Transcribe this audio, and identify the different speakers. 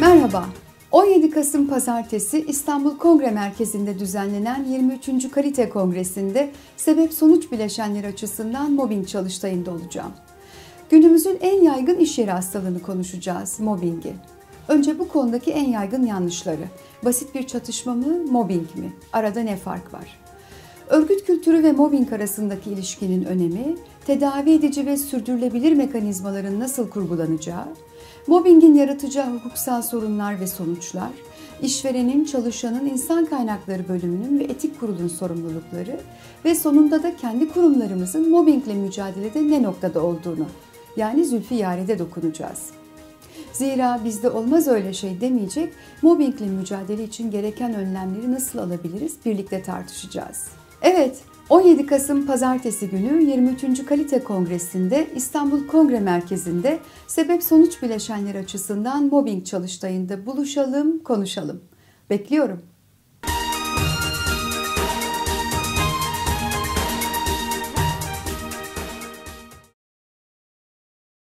Speaker 1: Merhaba. 17 Kasım Pazartesi İstanbul Kongre Merkezi'nde düzenlenen 23. Kalite Kongresi'nde sebep sonuç bileşenleri açısından mobbing çalıştayında olacağım. Günümüzün en yaygın iş yeri hastalığını konuşacağız, mobbingi. Önce bu konudaki en yaygın yanlışları. Basit bir çatışma mı, mobbing mi? Arada ne fark var? Örgüt kültürü ve mobbing arasındaki ilişkinin önemi, tedavi edici ve sürdürülebilir mekanizmaların nasıl kurgulanacağı, mobbingin yaratacağı hukuksal sorunlar ve sonuçlar, işverenin, çalışanın, insan kaynakları bölümünün ve etik kurulun sorumlulukları ve sonunda da kendi kurumlarımızın mobbingle mücadelede ne noktada olduğunu, yani zülfü yarede dokunacağız. Zira bizde olmaz öyle şey demeyecek, mobbingle mücadele için gereken önlemleri nasıl alabiliriz birlikte tartışacağız. Evet, 17 Kasım Pazartesi günü 23. Kalite Kongresi'nde İstanbul Kongre Merkezi'nde sebep sonuç bileşenleri açısından mobbing çalıştayında buluşalım, konuşalım. Bekliyorum.